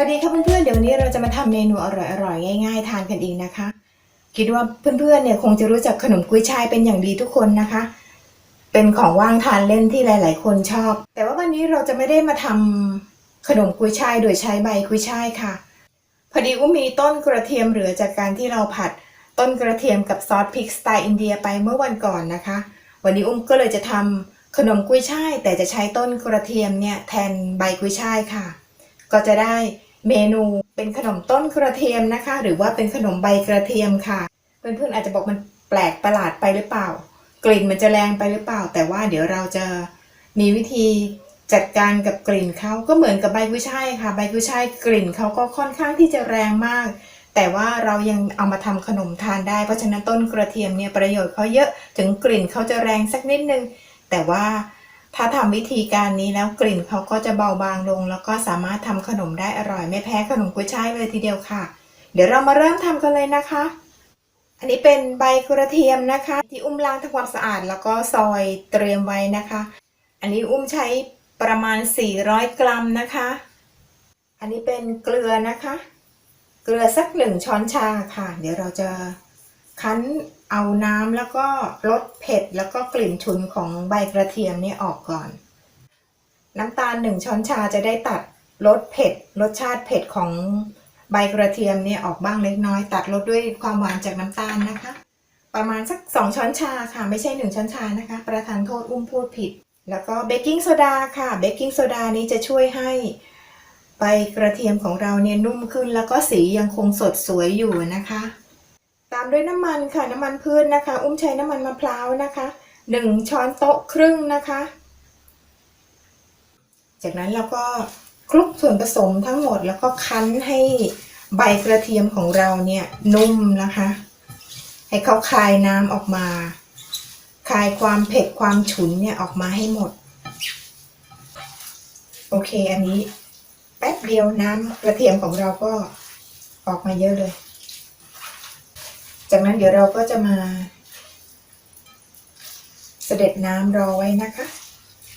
วัสดีค่ะเพื่อนๆ เดี๋ยววันนี้เราจะมาทำเมนูอร่อยๆ ง่าย ๆ ทานกันเองนะคะ คิดว่าเพื่อนๆ เนี่ยคงจะรู้จักขนมกุ้ยช่ายเป็นอย่างดีทุกคนนะคะ เป็นของว่างทานเล่นที่หลาย ๆ คนชอบ แต่ว่าวันนี้เราจะไม่ได้มาทำขนมกุ้ยช่ายโดยใช้ใบกุ้ยช่ายค่ะ พอดีอุ้มมีต้นกระเทียมเหลือจากการที่เราผัดต้นกระเทียมกับซอสพริกสไตล์อินเดียไปเมื่อวันก่อนนะคะ วันนี้อุ้มก็เลยจะทำขนมกุ้ยช่ายแต่จะใช้ต้นกระเทียมเนี่ยแทนใบกุ้ยช่ายค่ะ ก็จะได้ เมนูเป็นขนมต้นกระเทียมนะคะ หรือว่าเป็นขนมใบกระเทียมค่ะ เพื่อนๆอาจจะบอกมันแปลกประหลาดไปหรือเปล่า กลิ่นมันจะแรงไปหรือเปล่า แต่ว่าเดี๋ยวเราจะมีวิธีจัดการกับกลิ่นเขาก็เหมือนกับใบกุ้ยช่ายค่ะ ใบกุ้ยช่ายกลิ่นเขาก็ค่อนข้างที่จะแรงมาก แต่ว่าเรายังเอามาทำขนมทานได้เพราะฉะนั้นต้นกระเทียมเนี่ยประโยชน์เขาเยอะถึงกลิ่นเขาจะแรงสักนิดนึง แต่ว่า ถ้าทำวิธีการนี้แล้วกลิ่นเขาก็จะเบาบางลง แล้วก็สามารถทำขนมได้อร่อยไม่แพ้ขนมกุ้ยช่ายเลยทีเดียวค่ะ เดี๋ยวเรามาเริ่มทำกันเลยนะคะ อันนี้เป็นใบกระเทียมนะคะ ที่อุ้มล้างทำความสะอาดแล้วก็ซอยเตรียมไว้นะคะ อันนี้อุ้มใช้ประมาณ 400 กรัมนะคะ อันนี้เป็นเกลือนะคะ เกลือสักหนึ่งช้อนชาค่ะ เดี๋ยวเราจะคั้น เอาน้ำแล้วก็ลดเผ็ดแล้วก็กลิ่นฉุนของใบกระเทียมนี่ออกก่อน น้ำตาลหนึ่งช้อนชาจะได้ตัดลดเผ็ดรสชาติเผ็ดของใบกระเทียมเนี่ยออกบ้างเล็กน้อย ตัดลดด้วยความหวานจากน้ำตาลนะคะ ประมาณสักสองช้อนชาค่ะ ไม่ใช่หนึ่งช้อนชานะคะ ประทานโทษอุ้มพูดผิด แล้วก็เบกกิ้งโซดาค่ะเบกกิ้งโซดานี้จะช่วยให้ใบกระเทียมของเราเนี่ยนุ่มขึ้น แล้วก็สียังคงสดสวยอยู่นะคะ ตามด้วยน้ำมันค่ะน้ำมันพืชนะคะ อุ้มใช้น้ำมันมะพร้าวนะคะหนึ่งช้อนโต๊ะครึ่งนะคะ จากนั้นเราก็คลุกส่วนผสมทั้งหมดแล้วก็คั้นให้ใบกระเทียมของเราเนี่ยนุ่มนะคะ ให้เขาคายน้ำออกมา คายความเผ็ดความฉุนเนี่ยออกมาให้หมด โอเคอันนี้แป๊บเดียวน้ำกระเทียมของเราก็ออกมาเยอะเลย จากนั้นเดี๋ยวเราก็จะมา เสด็จน้ำรอไว้นะคะ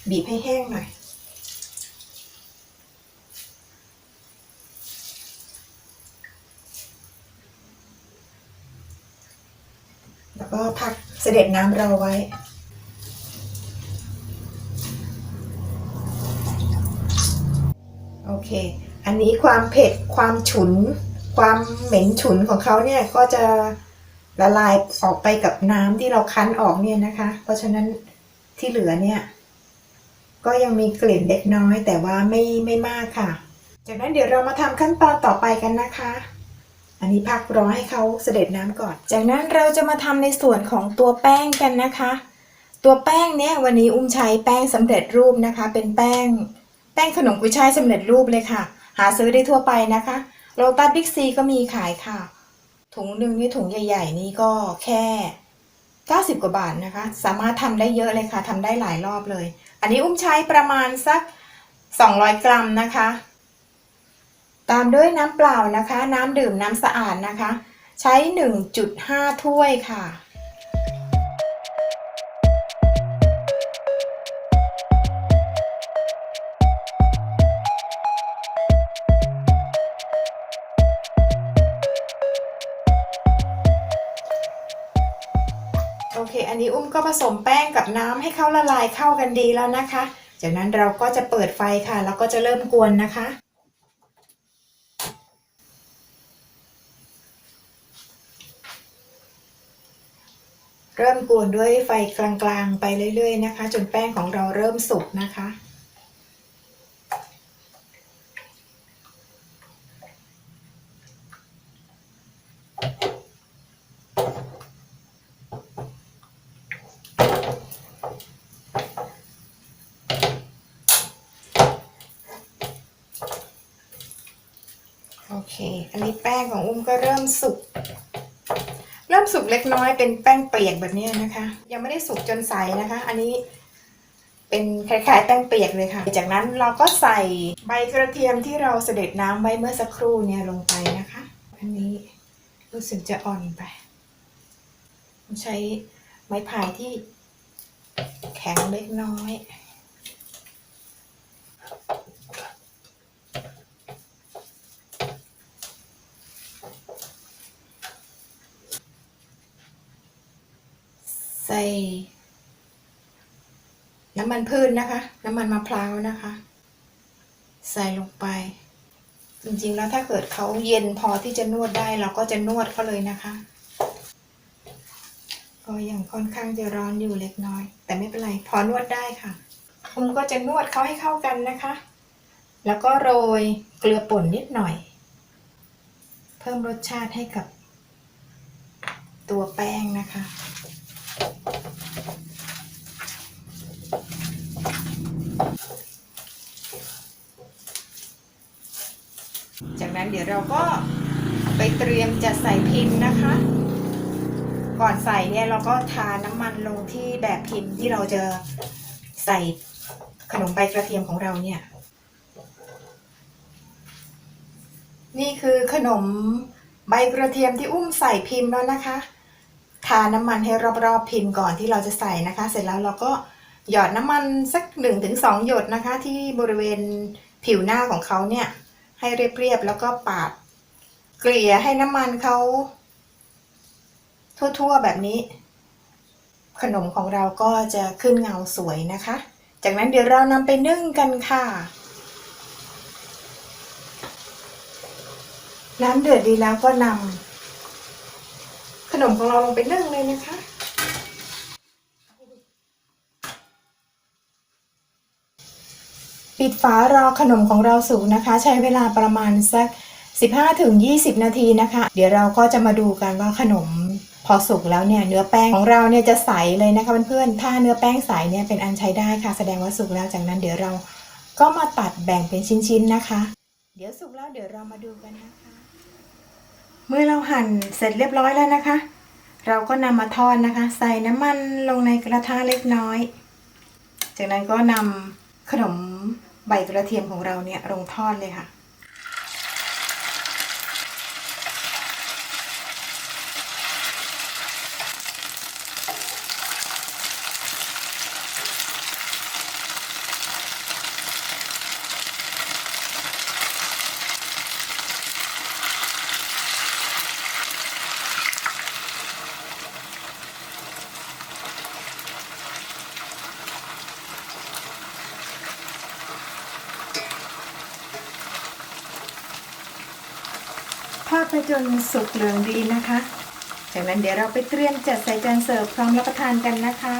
บีบให้แห้งหน่อยแล้วก็พักเสด็จน้ำรอไว้โอเค อันนี้ความเผ็ด ความฉุน ความเหม็นฉุนของเขาเนี่ยก็จะ ละลายออกไปกับน้ำที่เราคั้นออกเนี่ยนะคะ เพราะฉะนั้นที่เหลือเนี่ย ก็ยังมีกลิ่นเล็กน้อย แต่ว่าไม่ไม่มากค่ะ จากนั้นเดี๋ยวเรามาทำขั้นตอนต่อไปกันนะคะ อันนี้พักรอให้เขาเสด็จน้ำก่อน จากนั้นเราจะมาทำในส่วนของตัวแป้งกันนะคะ ตัวแป้งเนี่ยวันนี้อุ้มใช้แป้งสำเร็จรูปนะคะ เป็นแป้ง แป้งขนมกุยช่ายสำเร็จรูปเลยค่ะ หาซื้อได้ทั่วไปนะคะโลตัสบิ๊กซีก็มีขายค่ะ ถุงหนึ่งนี่ถุงใหญ่ ๆ นี่ก็แค่ 90 กว่าบาทนะคะ สามารถทำได้เยอะเลยค่ะทำได้หลายรอบเลย อันนี้อุ้มใช้ประมาณสัก 200 กรัมนะคะ ตามด้วยน้ำเปล่านะคะ น้ำดื่มน้ำสะอาดนะคะ ใช้ 1.5 ถ้วยค่ะ นี้อุ้มก็ผสมแป้งกับน้ำให้เขาละลายเข้ากันดีแล้วนะคะ จากนั้นเราก็จะเปิดไฟค่ะ แล้วก็จะเริ่มกวนนะคะ เริ่มกวนด้วยไฟกลางๆ ไปเรื่อยๆนะคะ จนแป้งของเราเริ่มสุกนะคะ โอเค อันนี้แป้งของอุ้มก็เริ่มสุก เริ่มสุกเล็กน้อยเป็นแป้งเปียกแบบนี้นะคะ ยังไม่ได้สุกจนใสนะคะ อันนี้เป็นคล้ายๆแป้งเปียกเลยค่ะ จากนั้นเราก็ใส่ใบกระเทียมที่เราเสด็จน้ำไว้เมื่อสักครู่เนี่ยลงไปนะคะ อันนี้รู้สึกจะอ่อนไป ใช้ไม้พายที่แข็งเล็กน้อย โใส่ น้ำมันพืชนนะคะ น้ำมันมะพร้าวนะคะ ใส่ลงไป จริงๆแล้วถ้าเกิดเขาเย็นพอที่จะนวดได้เราก็จะนวดเขาเลยนะคะ ก็ยังค่อนข้างจะร้อนอยู่เล็กน้อย แต่ไม่เป็นไรพอนวดได้ค่ะผมก็จะนวดเขาให้เข้ากันนะคะ แล้วก็โรยเกลือป่นนิดหน่อย เพิ่มรสชาติให้กับตัวแป้งนะคะ จากนั้น เดี๋ยวเราก็ไปเตรียมจะใส่พิมพ์นะคะ ก่อนใส่เนี่ยเราก็ทาน้ำมันลงที่แบบพิมพ์ที่เราจะใส่ขนมใบกระเทียมของเราเนี่ย นี่คือขนมใบกระเทียมที่อุ้มใส่พิมพ์แล้วนะคะ ทาน้ำมันให้รอบๆพิมพ์ก่อนที่เราจะใส่นะคะ เสร็จแล้วเราก็หยอดน้ำมันสักหนึ่งถึงสองหยดนะคะ ที่บริเวณผิวหน้าของเขาเนี่ย ให้เรียบๆแล้วก็ปาด เกลี่ยให้น้ำมันเขาทั่วๆแบบนี้ ขนมของเราก็จะขึ้นเงาสวยนะคะ จากนั้นเดี๋ยวเรานำไปนึ่งกันค่ะ น้ำเดือดดีแล้วก็นำขนมของเราลงไปนึ่งเลยนะคะ ปิดฝารอขนมของเราสุกนะคะ ใช้เวลาประมาณสัก 15-20 นาทีนะคะ เดี๋ยวเราก็จะมาดูกันว่าขนมพอสุกแล้วเนี่ยเนื้อแป้งของเราเนี่ยจะใสเลยนะคะเพื่อนๆถ้าเนื้อแป้งใสเนี่ยเป็นอันใช้ได้ค่ะ แสดงว่าสุกแล้วจากนั้นเดี๋ยวเราก็มาตัดแบ่งเป็นชิ้นๆนะคะ เดี๋ยวสุกแล้วเดี๋ยวเรามาดูกันนะคะ เมื่อเราหั่นเสร็จเรียบร้อยแล้วนะคะ เราก็นำมาทอดนะคะ ใส่น้ำมันลงในกระทะเล็กน้อย จากนั้นก็นำขนม ใบกระเทียมของเราเนี่ยลงทอดเลยค่ะ ทอดไปจนสุกเหลืองดีนะคะ จากนั้นเดี๋ยวเราไปเตรียมจัดใส่จานเสิร์ฟพร้อมรับประทานกันนะคะ